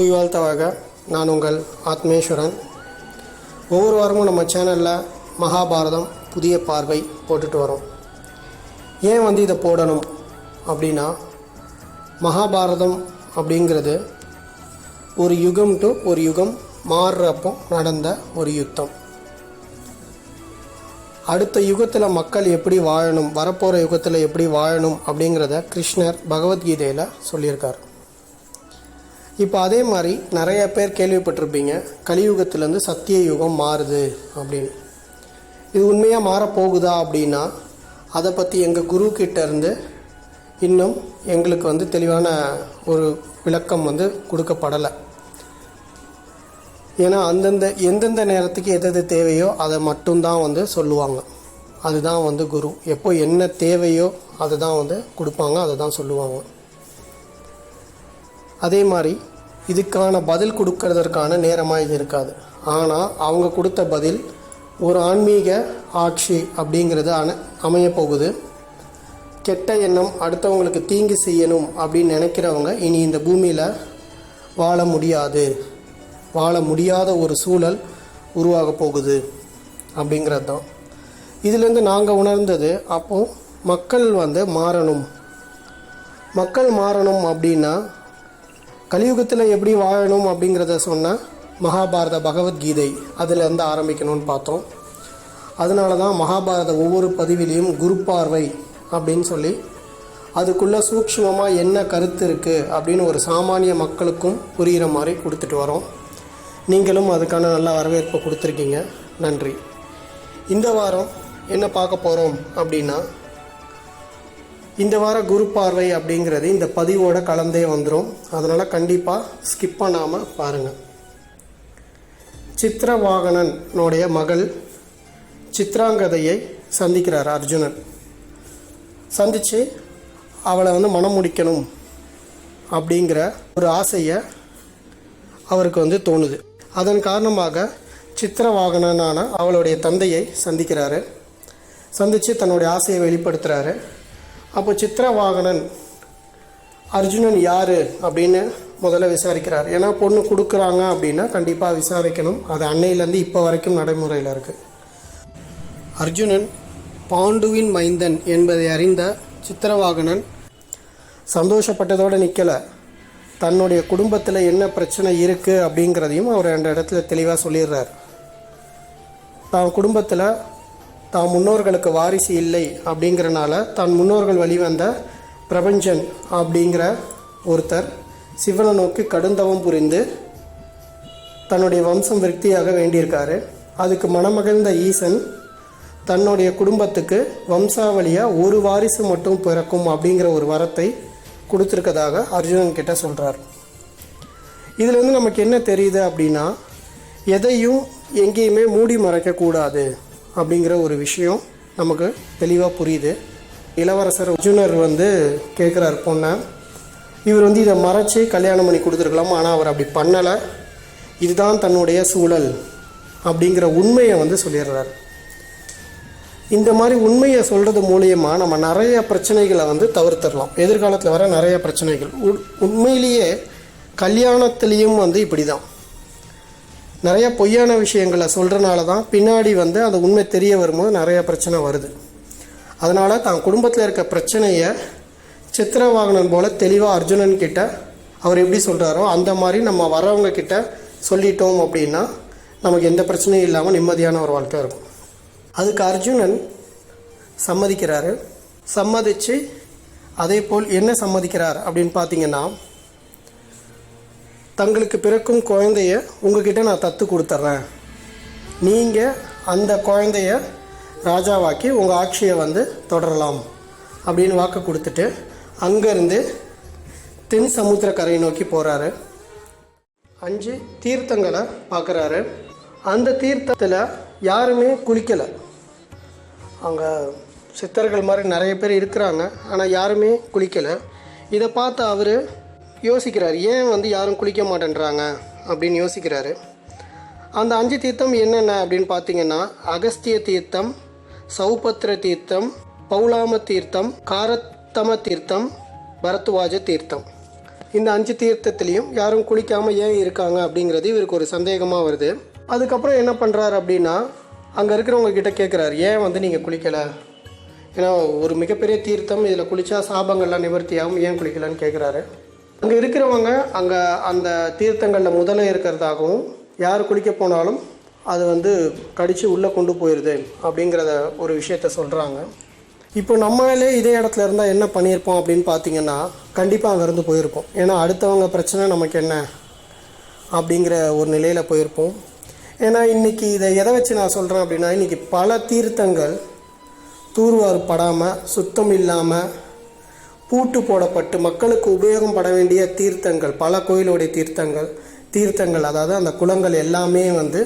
புய்வாழ்த்தவாக நான் உங்கள் ஆத்மேஸ்வரன். ஒவ்வொரு வாரமும் நம்ம சேனலில் மகாபாரதம் புதிய பார்வை போட்டுட்டு வரோம். ஏன் வந்து இதை போடணும் அப்படின்னா மகாபாரதம் அப்படிங்கிறது ஒரு யுகம் டு ஒரு யுகம் மாறுறப்போ நடந்த ஒரு யுத்தம். அடுத்த யுகத்தில் மக்கள் எப்படி வாழணும் வரப்போகிற யுகத்தில் எப்படி வாழணும் அப்படிங்கிறத கிருஷ்ணர் பகவத்கீதையில் சொல்லியிருக்கார். இப்போ அதே மாதிரி நிறைய பேர் கேள்விப்பட்டிருப்பீங்க கலியுகத்திலேருந்து சத்திய யுகம் மாறுது அப்படின்னு. இது உண்மையாக மாறப்போகுதா அப்படின்னா அதை பற்றி எங்கள் குரு இருந்து இன்னும் எங்களுக்கு வந்து தெளிவான ஒரு விளக்கம் வந்து கொடுக்கப்படலை. ஏன்னா அந்தந்த எந்தெந்த நேரத்துக்கு எது எது தேவையோ அதை மட்டும்தான் வந்து சொல்லுவாங்க. அதுதான் வந்து குரு. எப்போ என்ன தேவையோ அதை தான் வந்து கொடுப்பாங்க அதை தான் சொல்லுவாங்க. அதே மாதிரி இதுக்கான பதில் கொடுக்கறதற்கான நேரமாக இது இருக்காது. ஆனால் அவங்க கொடுத்த பதில் ஒரு ஆன்மீக ஆட்சி அப்படிங்கிறது அண அமைய போகுது கெட்ட எண்ணம் அடுத்தவங்களுக்கு தீங்கு செய்யணும் அப்படின்னு நினைக்கிறவங்க இனி இந்த பூமியில் வாழ முடியாது. வாழ முடியாத ஒரு சூழல் உருவாக போகுது அப்படிங்கிறது தான். இதுலேருந்து நாங்கள் உணர்ந்தது அப்போது மக்கள் வந்து மாறணும். மக்கள் மாறணும் அப்படின்னா கலியுகத்தில் எப்படி வாழணும் அப்படிங்கிறத சொன்ன மகாபாரத பகவத்கீதை அதிலிருந்து ஆரம்பிக்கணும்னு பார்த்தோம். அதனால தான் மகாபாரத ஒவ்வொரு பதிவிலையும் குரு பார்வை அப்படின்னு சொல்லி அதுக்குள்ளே சூக்ஷ்மமாக என்ன கருத்து இருக்குது அப்படின்னு ஒரு சாமானிய மக்களுக்கும் புரிகிற மாதிரி கொடுத்துட்டு வரோம். நீங்களும் அதுக்கான நல்ல வரவேற்பு கொடுத்துருக்கீங்க. நன்றி. இந்த வாரம் என்ன பார்க்க போகிறோம் அப்படின்னா இந்த வார குரு பார்வை அப்படிங்கிறது இந்த பதிவோட கலந்தே வந்துடும் அதனால் கண்டிப்பாக ஸ்கிப் பண்ணாமல் பாருங்கள் சித்திரவாகனனுடைய மகள் சித்ராங்கதையை சந்திக்கிறார் அர்ஜுனன். சந்தித்து அவளை வந்து மனம் முடிக்கணும் அப்படிங்கிற ஒரு ஆசையை அவருக்கு வந்து தோணுது. அதன் காரணமாக சித்திரவாகனனான அவளுடைய தந்தையை சந்திக்கிறாரு. சந்தித்து தன்னுடைய ஆசையை வெளிப்படுத்துகிறாரு அப்போ சித்திரவாகனன் அர்ஜுனன் யார் அப்படின்னு முதல்ல விசாரிக்கிறார். ஏன்னா பொண்ணு கொடுக்குறாங்க அப்படின்னா கண்டிப்பாக விசாரிக்கணும். அது அன்னையிலேருந்து இப்போ வரைக்கும் நடைமுறையில் இருக்குது அர்ஜுனன் பாண்டுவின் மைந்தன் என்பதை அறிந்த சித்திரவாகனன் சந்தோஷப்பட்டதோடு நிற்கலை தன்னுடைய குடும்பத்தில் என்ன பிரச்சனை இருக்குது அப்படிங்கிறதையும் அவர் அந்த இடத்துல தெளிவாக சொல்லிடுறார். தான் குடும்பத்தில் தான் முன்னோர்களுக்கு வாரிசு இல்லை அப்படிங்கிறனால தான் முன்னோர்கள் வழிவந்த பிரபஞ்சன் அப்படிங்கிற ஒருத்தர் சிவனை நோக்கி கடுந்தவம் புரிந்து தன்னுடைய வம்சம் விருத்தியாக வேண்டியிருக்காரு. அதுக்கு மணமகிழ்ந்த ஈசன் தன்னுடைய குடும்பத்துக்கு வம்சாவளியாக ஒரு வாரிசு மட்டும் பிறக்கும் அப்படிங்கிற ஒரு வரத்தை கொடுத்துருக்கதாக அர்ஜுனன் கிட்ட சொல்கிறார் இதுலேருந்து நமக்கு என்ன தெரியுது அப்படின்னா எதையும் எங்கேயுமே மூடி மறைக்கக்கூடாது. அப்படிங்கிற ஒரு விஷயம் நமக்கு தெளிவாக புரியுது. இளவரசர் அர்ஜுனர் வந்து கேட்குறார் பொண்ணை இவர் வந்து இதை மறைச்சி கல்யாணம் பண்ணி கொடுத்துருக்கலாம் ஆனால் அவர் அப்படி பண்ணலை. இதுதான் தன்னுடைய சூழல் அப்படிங்கிற உண்மையை வந்து சொல்லிடுறார். இந்த மாதிரி உண்மையை சொல்கிறது மூலியமாக நம்ம நிறைய பிரச்சனைகளை வந்து தவிர்த்துடலாம். எதிர்காலத்தில் வர நிறைய பிரச்சனைகள். உண்மையிலேயே கல்யாணத்துலேயும் வந்து இப்படி தான் நிறைய பொய்யான விஷயங்களை சொல்கிறனால தான் பின்னாடி வந்து அந்த உண்மை தெரிய வரும்போது நிறைய பிரச்சனை வருது. அதனால் தான் குடும்பத்தில் இருக்க பிரச்சனையை சித்திரவாகனன் போல் தெளிவாக அர்ஜுனன் கிட்ட அவர் எப்படி சொல்கிறாரோ அந்த மாதிரி நம்ம வரவங்க கிட்ட சொல்லிட்டோம் அப்படின்னா நமக்கு எந்த பிரச்சனையும் இல்லாமல் நிம்மதியான ஒரு வாழ்க்கை இருக்கும். அதுக்கு அர்ஜுனன் சம்மதிக்கிறாரு. சம்மதிச்சு அதே போல் என்ன சம்மதிக்கிறார் அப்படின்னு பார்த்தீங்கன்னா தங்களுக்கு பிறக்கும் குழந்தைய உங்ககிட்ட நான் தத்து கொடுத்துட்றேன். நீங்கள் அந்த குழந்தைய ராஜாவாக்கி உங்கள் ஆட்சியை வந்து தொடரலாம் அப்படின்னு வாக்கு கொடுத்துட்டு அங்கேருந்து தென் சமுத்திரக்கரையை நோக்கி போகிறாரு அஞ்சு தீர்த்தங்களை பார்க்குறாரு. அந்த தீர்த்தத்தில் யாருமே குளிக்கலை. அங்கே சித்தர்கள் மாதிரி நிறைய பேர் இருக்கிறாங்க. ஆனால் யாருமே குளிக்கலை. இதை பார்த்து அவர் யோசிக்கிறார் ஏன் வந்து யாரும் குளிக்க மாட்டேன்றாங்க? அப்படின்னு யோசிக்கிறாரு. அந்த அஞ்சு தீர்த்தம் என்னென்ன அப்படின்னு பார்த்தீங்கன்னா அகஸ்திய தீர்த்தம் சௌபத்ர தீர்த்தம் பௌலாம தீர்த்தம் காரத்தம தீர்த்தம் பரத்வாஜ தீர்த்தம். இந்த அஞ்சு தீர்த்தத்துலேயும் யாரும் குளிக்காமல் ஏன் இருக்காங்க அப்படிங்கிறது இவருக்கு ஒரு சந்தேகமாக வருது. அதுக்கப்புறம் என்ன பண்ணுறாரு அப்படின்னா அங்கே இருக்கிறவங்க கிட்ட கேட்குறாரு ஏன் வந்து நீங்கள் குளிக்கலை? ஏன்னா ஒரு மிகப்பெரிய தீர்த்தம் இதில் குளித்தா சாபங்கள்லாம் நிவர்த்தியாகவும் ஏன் குளிக்கலன்னு கேட்குறாரு அங்கே இருக்கிறவங்க அங்கே அந்த தீர்த்தங்களில் முதல்ல இருக்கிறதாகவும் யார் குளிக்க போனாலும் அது வந்து கடித்து உள்ளே கொண்டு போயிடுது அப்படிங்கிறத ஒரு விஷயத்த சொல்கிறாங்க இப்போ நம்மளே இதே இடத்துல இருந்தால் என்ன பண்ணியிருப்போம் அப்படின்னு பார்த்தீங்கன்னா கண்டிப்பாக அங்கேருந்து போயிருப்போம். ஏன்னா அடுத்தவங்க பிரச்சனை நமக்கு என்ன அப்படிங்கிற ஒரு நிலையில் போயிருப்போம். ஏன்னா இன்றைக்கி இதை எதை வச்சு நான் சொல்கிறேன் அப்படின்னா இன்றைக்கி பல தீர்த்தங்கள் தூர்வாறு படாமல் சுத்தம் இல்லாமல் பூட்டு போடப்பட்டு மக்களுக்கு உபயோகம் பட வேண்டிய தீர்த்தங்கள் பல கோயிலுடைய தீர்த்தங்கள் தீர்த்தங்கள் அதாவது அந்த குளங்கள் எல்லாமே வந்து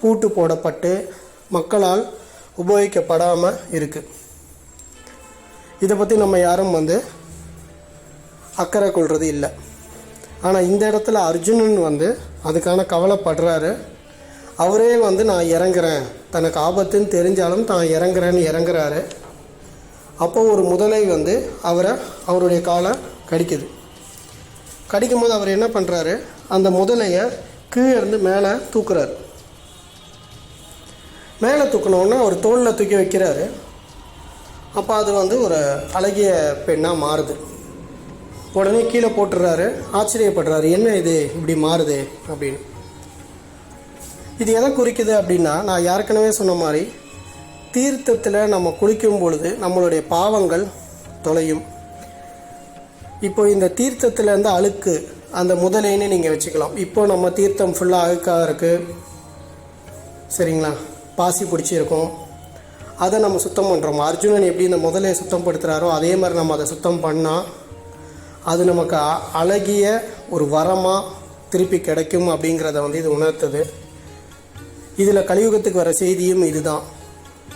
பூட்டு போடப்பட்டு மக்களால் உபயோகிக்கப்படாமல் இருக்குது இதை பற்றி நம்ம யாரும் வந்து அக்கறை கொள்வது இல்லை. ஆனால் இந்த இடத்துல அர்ஜுனன் வந்து அதுக்கான கவலைப்படுறாரு. அவரே வந்து நான் இறங்குறேன். தனக்கு ஆபத்துன்னு தெரிஞ்சாலும் தான் இறங்குறேன்னு இறங்குறாரு. அப்போ ஒரு முதலை வந்து அவரை அவருடைய காலை கடிக்குது. கடிக்கும் போது அவர் என்ன பண்ணுறாரு அந்த முதலையை கீழே இருந்து மேலே தூக்குறாரு. மேலே தூக்கினோடனே அவர் தோளில் தூக்கி வைக்கிறாரு. அப்போ அது வந்து ஒரு அழகிய பெண்ணாக மாறுது. உடனே கீழே போட்டுடுறாரு ஆச்சரியப்படுறாரு என்ன இது? இப்படி மாறுது அப்படின்னு. இது எதை குறிக்குது அப்படின்னா நான் ஏற்கனவே சொன்ன மாதிரி தீர்த்தத்தில் நம்ம குளிக்கும் பொழுது நம்மளுடைய பாவங்கள் தொலையும். இப்போ இந்த தீர்த்தத்தில் இருந்து அழுக்கு அந்த முதலேன்னு நீங்கள் வச்சுக்கலாம். இப்போ நம்ம தீர்த்தம் ஃபுல்லாக அழுக்காக இருக்குது சரிங்களா? பாசி பிடிச்சிருக்கோம் அதை நம்ம சுத்தம் பண்ணுறோம் அர்ஜுனன் எப்படி இந்த முதலையை சுத்தம் படுத்துகிறாரோ அதே மாதிரி நம்ம அதை சுத்தம் பண்ணால் அது நமக்கு அழகிய ஒரு வரமாக திருப்பி கிடைக்கும் அப்படிங்கிறத வந்து இது உணர்த்துது. இதில் கலியுகத்துக்கு வர செய்தியும் இதுதான்.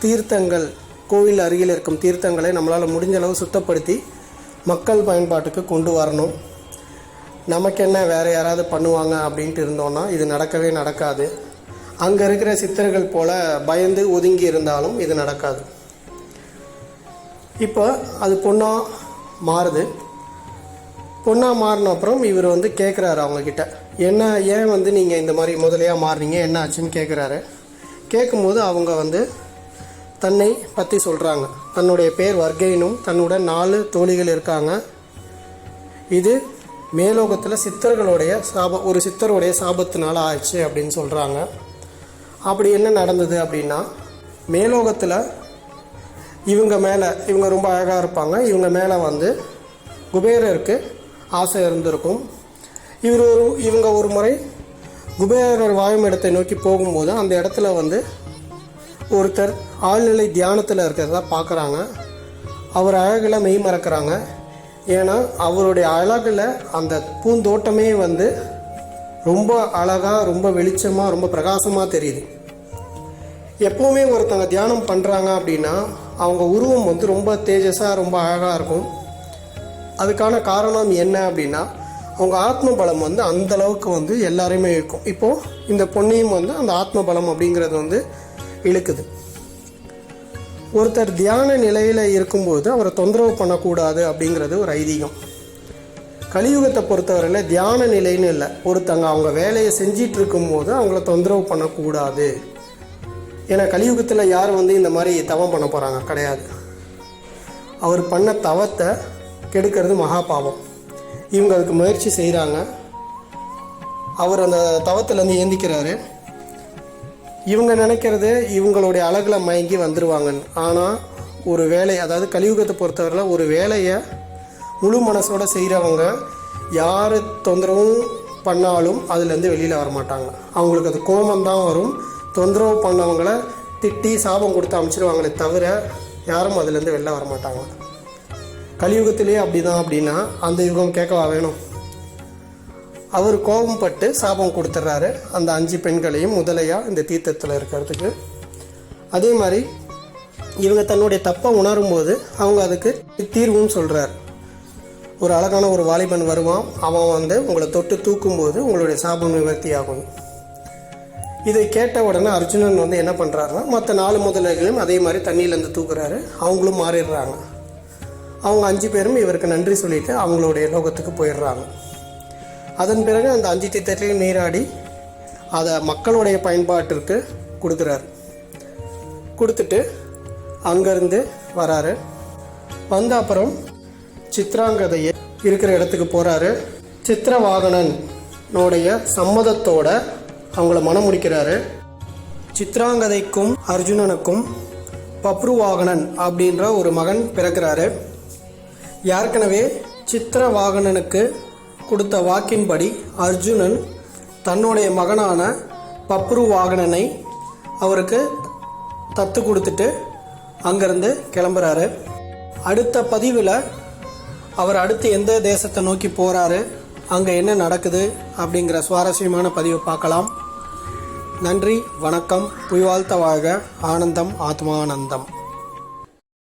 தீர்த்தங்கள் கோவில் அருகில் இருக்கும் தீர்த்தங்களை நம்மளால் முடிஞ்ச அளவு சுத்தப்படுத்தி மக்கள் பயன்பாட்டுக்கு கொண்டு வரணும். நமக்கு என்ன வேறு யாராவது பண்ணுவாங்க அப்படின்ட்டு இருந்தோன்னா இது நடக்கவே நடக்காது. அங்கே இருக்கிற சித்தர்கள் போல் பயந்து ஒதுங்கி இருந்தாலும் இது நடக்காது. இப்போ அது பொண்ணாக மாறுது. பொண்ணாக மாறின அப்புறம் இவர் வந்து கேட்குறாரு அவங்கக்கிட்ட என்ன ஏன் வந்து நீங்கள் இந்த மாதிரி முதலையாக மாறுறீங்க என்ன ஆச்சுன்னு கேட்குறாரு கேட்கும்போது அவங்க வந்து தன்னை பற்றி சொல்கிறாங்க தன்னுடைய பேர் வர்க்கைனும் தன்னுடன் நாலு தோழிகள் இருக்காங்க. இது மேலோகத்தில் சித்தர்களுடைய சாப ஒரு சித்தருடைய சாபத்தினால ஆயிடுச்சு அப்படின்னு சொல்கிறாங்க அப்படி என்ன நடந்தது அப்படின்னா மேலோகத்தில் இவங்க மேலே இவங்க ரொம்ப அழகாக இருப்பாங்க. இவங்க மேலே வந்து குபேரருக்கு ஆசை இருந்திருக்கும். இவர் ஒரு இவங்க ஒரு முறை குபேரர் வாயும் இடத்தை நோக்கி போகும்போது அந்த இடத்துல வந்து ஒருத்தர் ஆழ்நிலை தியானத்தில் இருக்கிறதா பார்க்குறாங்க அவர் அழகில் மெய் மறக்கிறாங்க. ஏன்னா அவருடைய அழகில் அந்த பூந்தோட்டமே வந்து ரொம்ப அழகாக ரொம்ப வெளிச்சமாக ரொம்ப பிரகாசமாக தெரியுது. எப்போவுமே ஒருத்தவங்க தியானம் பண்ணுறாங்க அப்படின்னா அவங்க உருவம் வந்து ரொம்ப தேஜஸாக ரொம்ப அழகாக இருக்கும். அதுக்கான காரணம் என்ன அப்படின்னா அவங்க ஆத்ம பலம் வந்து அந்த அளவுக்கு வந்து எல்லாரையுமே இருக்கும். இப்போது இந்த பொண்ணையும் வந்து அந்த ஆத்ம பலம் அப்படிங்கிறது வந்து இழுக்குது. ஒருத்தர் தியான நிலையில் இருக்கும்போது அவரை தொந்தரவு பண்ணக்கூடாது அப்படிங்கிறது ஒரு ஐதீகம். கலியுகத்தை பொறுத்தவரையில் தியான நிலைன்னு இல்லை. ஒருத்தங்க அவங்க வேலையை செஞ்சிட்டு இருக்கும்போது அவங்கள தொந்தரவு பண்ணக்கூடாது. ஏன்னா கலியுகத்தில் யார் வந்து இந்த மாதிரி தவம் பண்ண போகிறாங்க கிடையாது. அவர் பண்ண தவத்தை கெடுக்கிறது மகா பாவம். இவங்க அதுக்கு முயற்சி செய்கிறாங்க அவர் அந்த தவத்திலேருந்து ஏந்திக்கிறாரு. இவங்க நினைக்கிறது இவங்களுடைய அழகில் மயங்கி வந்துடுவாங்கன்னு ஆனால் ஒரு வேலை அதாவது கலியுகத்தை பொறுத்தவரையில் ஒரு வேலையை முழு மனசோட செய்கிறவங்க யார் தொந்தரவும் பண்ணாலும் அதுலேருந்து வெளியில் வர மாட்டாங்க அவங்களுக்கு அது கோபம் தான் வரும். தொந்தரவு பண்ணவங்கள திட்டி சாபம் கொடுத்து அமைச்சிருவாங்களே தவிர யாரும் அதுலேருந்து வெளில வர மாட்டாங்க அப்படி அப்படிதான் அப்படின்னா அந்த யுகம் கேட்கவா வேணும்? அவர் கோபப்பட்டு சாபம் கொடுத்துட்றாரு அந்த அஞ்சு பெண்களையும் முதலையாக இந்த தீர்த்தத்தில் இருக்கிறதுக்கு. அதே மாதிரி இவங்க தன்னுடைய தப்பை உணரும்போது அவங்க அதுக்கு தீர்வும் சொல்கிறார் ஒரு அழகான ஒரு வாலிபன் வருவான். அவன் வந்து உங்களை தொட்டு தூக்கும்போது உங்களுடைய சாபம் நிவர்த்தி ஆகும் இதை கேட்ட உடனே அர்ஜுனன் வந்து என்ன பண்ணுறாருன்னா மற்ற நாலு முதலைகளையும் அதே மாதிரி தண்ணியிலேருந்து தூக்குறாரு. அவங்களும் மாறிடுறாங்க. அவங்க அஞ்சு பேரும் இவருக்கு நன்றி சொல்லிட்டு அவங்களுடைய லோகத்துக்கு போயிடுறாங்க. அதன் பிறகு அந்த அஞ்சு தீர்த்தத்திலையும் நீராடி அதை மக்களுடைய பயன்பாட்டிற்கு கொடுக்குறாரு. கொடுத்துட்டு அங்கேருந்து வராரு. வந்த அப்புறம் சித்ராங்கதையை இருக்கிற இடத்துக்கு போகிறாரு சித்திரவாகனனுடைய சம்மதத்தோட அவங்கள மனம் முடிக்கிறாரு. சித்ராங்கதைக்கும் அர்ஜுனனுக்கும் பப்ருவாகனன் அப்படின்ற ஒரு மகன் பிறக்கிறாரு. ஏற்கனவே சித்திரவாகனனுக்கு கொடுத்த வாக்கின்படி அர்ஜுனன் தன்னுடைய மகனான பப்ருவாகனனை அவருக்கு தத்து கொடுத்துட்டு அங்கேருந்து கிளம்புறாரு. அடுத்த பதிவில் அவர் அடுத்து எந்த தேசத்தை நோக்கி போகிறாரு அங்கே என்ன நடக்குது அப்படிங்கிற சுவாரஸ்யமான பதிவை பார்க்கலாம். நன்றி வணக்கம் புய்வாழ்த்த வாழ்க ஆனந்தம் ஆத்மானந்தம்.